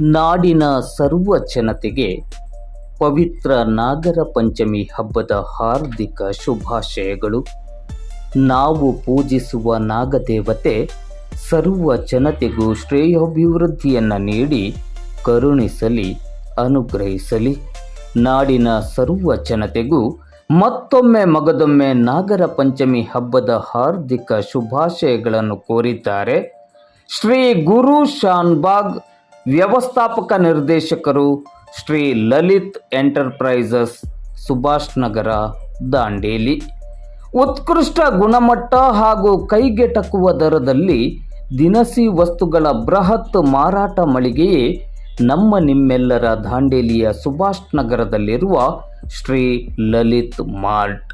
ನಾಡಿನ ಸರ್ವ ಜನತೆಗೆ ಪವಿತ್ರ ನಾಗರ ಪಂಚಮಿ ಹಬ್ಬದ ಹಾರ್ದಿಕ ಶುಭಾಶಯಗಳು. ನಾವು ಪೂಜಿಸುವ ನಾಗದೇವತೆ ಸರ್ವ ಜನತೆಗೂ ಶ್ರೇಯೋಭಿವೃದ್ಧಿಯನ್ನು ನೀಡಿ, ಕರುಣಿಸಲಿ, ಅನುಗ್ರಹಿಸಲಿ. ನಾಡಿನ ಸರ್ವ ಜನತೆಗೂ ಮತ್ತೊಮ್ಮೆ ಮಗದೊಮ್ಮೆ ನಾಗರ ಪಂಚಮಿ ಹಬ್ಬದ ಹಾರ್ದಿಕ ಶುಭಾಶಯಗಳನ್ನು ಕೋರಿದ್ದಾರೆ. ಶ್ರೀ ಗುರು ಶಾನ್ಬಾಗ್ ವ್ಯವಸ್ಥಾಪಕ ನಿರ್ದೇಶಕರು ಶ್ರೀ ಲಲಿತ್ ಎಂಟರ್ಪ್ರೈಸಸ್ ಸುಭಾಷ್ ನಗರ, ದಾಂಡೇಲಿ. ಉತ್ಕೃಷ್ಟ ಗುಣಮಟ್ಟ ಹಾಗೂ ಕೈಗೆಟಕುವ ದರದಲ್ಲಿ ದಿನಸಿ ವಸ್ತುಗಳ ಬೃಹತ್ ಮಾರಾಟ ಮಳಿಗೆಯೇ ನಮ್ಮ ನಿಮ್ಮೆಲ್ಲರ ದಾಂಡೇಲಿಯ ಸುಭಾಷ್ ನಗರದಲ್ಲಿರುವ ಶ್ರೀ ಲಲಿತ್ ಮಾರ್ಟ್.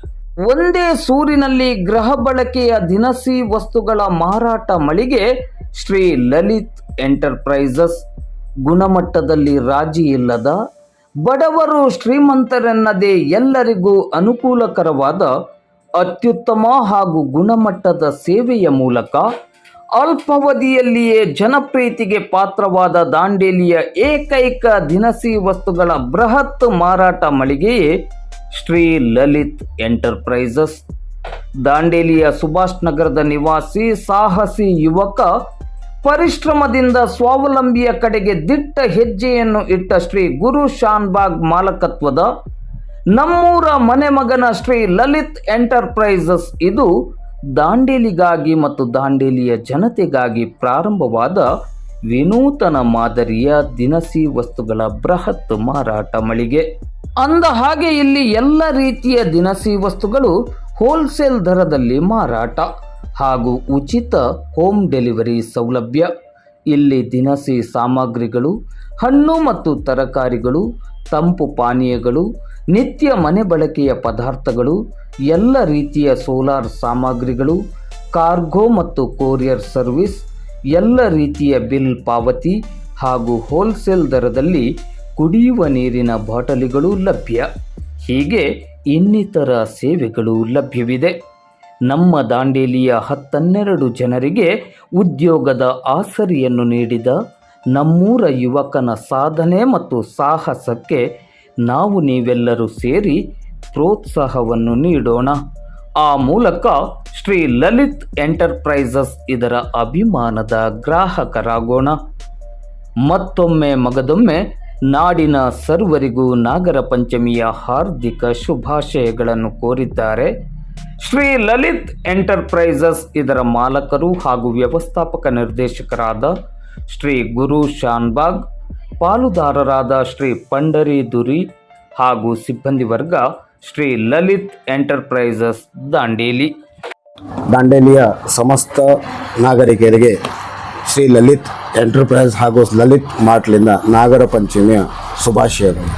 ಒಂದೇ ಸೂರಿನಲ್ಲಿ ಗೃಹ ಬಳಕೆಯ ದಿನಸಿ ವಸ್ತುಗಳ ಮಾರಾಟ ಮಳಿಗೆ ಶ್ರೀ ಲಲಿತ್ ಎಂಟರ್ಪ್ರೈಸಸ್ ಗುಣಮಟ್ಟದಲ್ಲಿ ರಾಜಿ ಇಲ್ಲದ ಬಡವರು ಶ್ರೀಮಂತರೆನ್ನದೇ ಎಲ್ಲರಿಗೂ ಅನುಕೂಲಕರವಾದ ಅತ್ಯುತ್ತಮ ಹಾಗೂ ಗುಣಮಟ್ಟದ ಸೇವೆಯ ಮೂಲಕ ಅಲ್ಪಾವಧಿಯಲ್ಲಿಯೇ ಜನಪ್ರೀತಿಗೆ ಪಾತ್ರವಾದ ದಾಂಡೇಲಿಯ ಏಕೈಕ ದಿನಸಿ ವಸ್ತುಗಳ ಬೃಹತ್ ಮಾರಾಟ ಮಳಿಗೆಯೇ ಶ್ರೀ ಲಲಿತ್ ಎಂಟರ್ಪ್ರೈಸಸ್. ದಾಂಡೇಲಿಯ ಸುಭಾಷ್ ನಗರದ ನಿವಾಸಿ ಸಾಹಸಿ ಯುವಕ ಪರಿಶ್ರಮದಿಂದ ಸ್ವಾವಲಂಬಿಯ ಕಡೆಗೆ ದಿಟ್ಟ ಹೆಜ್ಜೆಯನ್ನು ಇಟ್ಟ ಶ್ರೀ ಗುರು ಶಾನ್ಬಾಗ್ ಮಾಲಕತ್ವದ ನಮ್ಮೂರ ಮನೆ ಮಗನ ಶ್ರೀ ಲಲಿತ್ ಎಂಟರ್ಪ್ರೈಸಸ್ ಇದು ದಾಂಡೇಲಿಗಾಗಿ ಮತ್ತು ದಾಂಡೇಲಿಯ ಜನತೆಗಾಗಿ ಪ್ರಾರಂಭವಾದ ವಿನೂತನ ಮಾದರಿಯ ದಿನಸಿ ವಸ್ತುಗಳ ಬೃಹತ್ ಮಾರಾಟ ಮಳಿಗೆ. ಅಂದ ಹಾಗೆ ಇಲ್ಲಿ ಎಲ್ಲ ರೀತಿಯ ದಿನಸಿ ವಸ್ತುಗಳು ಹೋಲ್ಸೇಲ್ ದರದಲ್ಲಿ ಮಾರಾಟ. ಹಾಗೂ ಉಚಿತ ಹೋಮ್ ಡೆಲಿವರಿ ಸೌಲಭ್ಯ. ಇಲ್ಲಿ ದಿನಸಿ ಸಾಮಗ್ರಿಗಳು, ಹಣ್ಣು ಮತ್ತು ತರಕಾರಿಗಳು, ತಂಪು ಪಾನೀಯಗಳು, ನಿತ್ಯ ಮನೆ ಬಳಕೆಯ ಪದಾರ್ಥಗಳು, ಎಲ್ಲ ರೀತಿಯ ಸೋಲಾರ್ ಸಾಮಗ್ರಿಗಳು, ಕಾರ್ಗೋ ಮತ್ತು ಕೊರಿಯರ್ ಸರ್ವಿಸ್, ಎಲ್ಲ ರೀತಿಯ ಬಿಲ್ ಪಾವತಿ ಹಾಗೂ ಹೋಲ್ಸೇಲ್ ದರದಲ್ಲಿ ಕುಡಿಯುವ ನೀರಿನ ಬಾಟಲಿಗಳು ಲಭ್ಯ. ಹೀಗೆ ಇನ್ನಿತರ ಸೇವೆಗಳು ಲಭ್ಯವಿದೆ. ನಮ್ಮ ದಾಂಡೇಲಿಯ ಹತ್ತನ್ನೆರಡು ಜನರಿಗೆ ಉದ್ಯೋಗದ ಆಸರಿಯನ್ನು ನೀಡಿದ ನಮ್ಮೂರ ಯುವಕನ ಸಾಧನೆ ಮತ್ತು ಸಾಹಸಕ್ಕೆ ನಾವು ನೀವೆಲ್ಲರೂ ಸೇರಿ ಪ್ರೋತ್ಸಾಹವನ್ನು ನೀಡೋಣ. ಆ ಮೂಲಕ ಶ್ರೀ ಲಲಿತ್ ಎಂಟರ್ಪ್ರೈಸಸ್ ಇದರ ಅಭಿಮಾನದ ಗ್ರಾಹಕರಾಗೋಣ. ಮತ್ತೊಮ್ಮೆ ಮಗದೊಮ್ಮೆ ನಾಡಿನ ಸರ್ವರಿಗೂ ನಾಗರ ಪಂಚಮಿಯ ಹಾರ್ದಿಕ ಶುಭಾಶಯಗಳನ್ನು ಕೋರಿದ್ದಾರೆ. ಶ್ರೀ ಲಲಿತ್ ಎಂಟರ್ಪ್ರೈಸಸ್ ಇದರ ಮಾಲಕರು ಹಾಗೂ ವ್ಯವಸ್ಥಾಪಕ ನಿರ್ದೇಶಕರಾದ ಶ್ರೀ ಗುರು ಶಾನ್ಬಾಗ್, ಪಾಲುದಾರರಾದ ಶ್ರೀ ಪಂಡರಿ ದುರಿ ಹಾಗೂ ಸಿಬ್ಬಂದಿ ವರ್ಗ ಶ್ರೀ ಲಲಿತ್ ಎಂಟರ್ಪ್ರೈಸಸ್ ದಾಂಡೇಲಿ. ದಾಂಡೇಲಿಯ ಸಮಸ್ತ ನಾಗರಿಕರಿಗೆ ಶ್ರೀ ಲಲಿತ್ ಎಂಟರ್ಪ್ರೈಸ್ ಹಾಗೂ ಲಲಿತ್ ಮಾಟ್ಲಿಂದ ನಾಗರ ಪಂಚಮಿಯ ಶುಭಾಶಯಗಳು.